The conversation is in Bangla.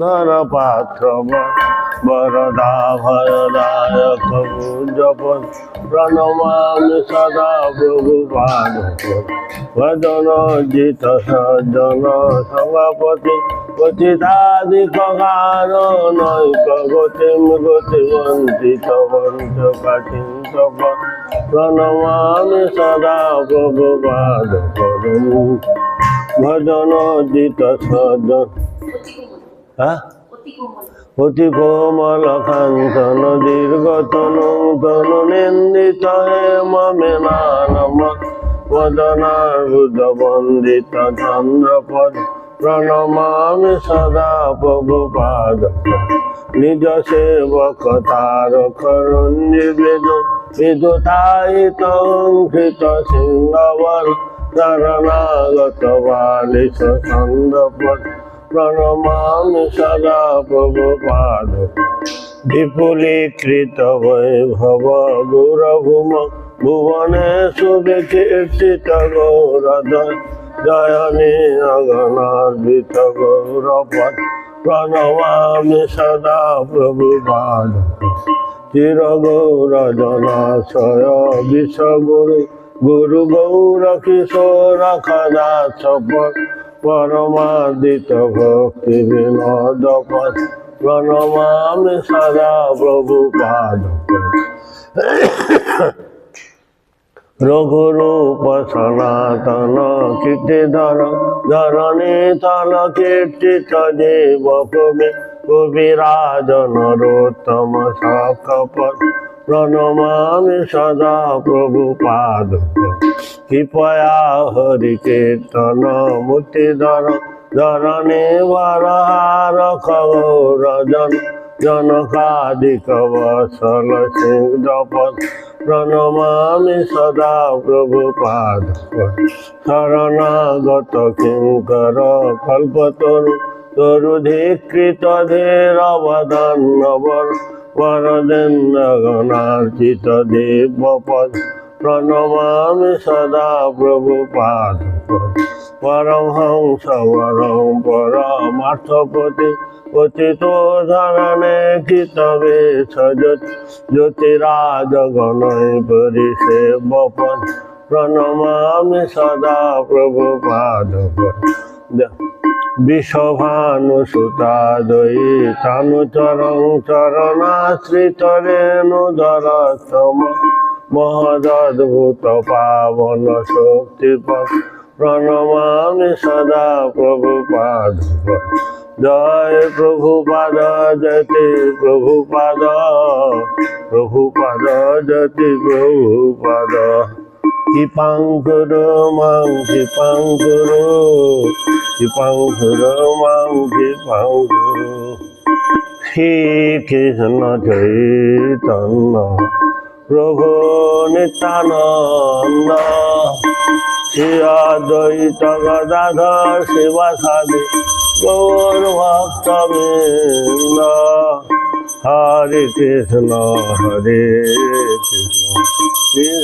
ধর পাত্র বরদা ভয়দায়ক জপন প্রণমামি সদা প্রভু পাদ ভজন জিত সজ্জন সভাপতি পতিতাদিক কারণ গতিম গতি বঞ্চিত বঞ্চ কাচিন্তক প্রণমামি সদা প্রভু পাদ ভজন জিত সজ্জন অতি কোমল কাঞ্চন, দীর্ঘতন তন নিন্দিত মমে বন্দিত চন্দ্রপদ, প্রণমামি সদা প্রভুপাদ নিজ সেবক তার করঞ্জিবেদ বিদুতায়িত অঙ্কিত সিংহবল শরণাগত বালিশ চন্দ্রপদ। প্রণমামি সদা প্রভুপাদ বিপুলীকৃত বৈভব গৌরভূম ভুবনে সুবিকীর্তিত গৌরদ। জয়নী অগণার্বিত গৌরপদ, প্রণমামি সদা প্রভুপাদ। চির গৌর জনাশয় বিষ গুরু গুরু কিশোর খদা সপদ পরমাদিত ভক্তি বিনোদ পদ প্রণমামি সদা প্রভু পাদ রঘুরূপ সনাতন কীর্তিধর ধরণী তল কীর্তিত জীব কবি কবিরাজ নরোত্তম সখপদ প্রণমামি সদা প্রভু পাদ। কৃপয়া হরি কীর্তন মূর্তিধর ধরণী বরহার খগৌরজন জনকাদিক বসল সিংহপদ প্রণমামি সদা প্রভু পাদ। শরণাগত কিঙ্কর কল্পতরু, তরুধিকৃত ধীর অবদান নবর। বরদেন্দ্র গণার্চিত দেবপদ প্রণমামি সদা প্রভু পাদ পরমহংস, পরম পরমার্থপতি পতিত ধরণে কৃতবে সজত জ্যোতিরাজ গণয় পরিষেবপদ প্রণমামি সদা প্রভু পাদ বিষভানুসুতাদয়ী তানুচরং চরণাশ্রিত রেণুধর তম মহদদ্ভুত পাবন শক্তিপদ প্রণমামি সদা প্রভুপাদ জয় প্রভুপাদ জয়তি প্রভুপাদ প্রভুপাদ জয়তি প্রভুপাদ কৃপাঙ্কুর মাং কৃপাঙ্কুর কৃপাঙ্কুর মাং কৃপাঙ্কুর শ্রীকৃষ্ণ চৈতন্য প্রভু নিত্যানন্দ শ্রী অদ্বৈত গদাধর শিবাসাদি গৌর ভক্তবৃন্দ হরে কৃষ্ণ হরে কৃষ্ণ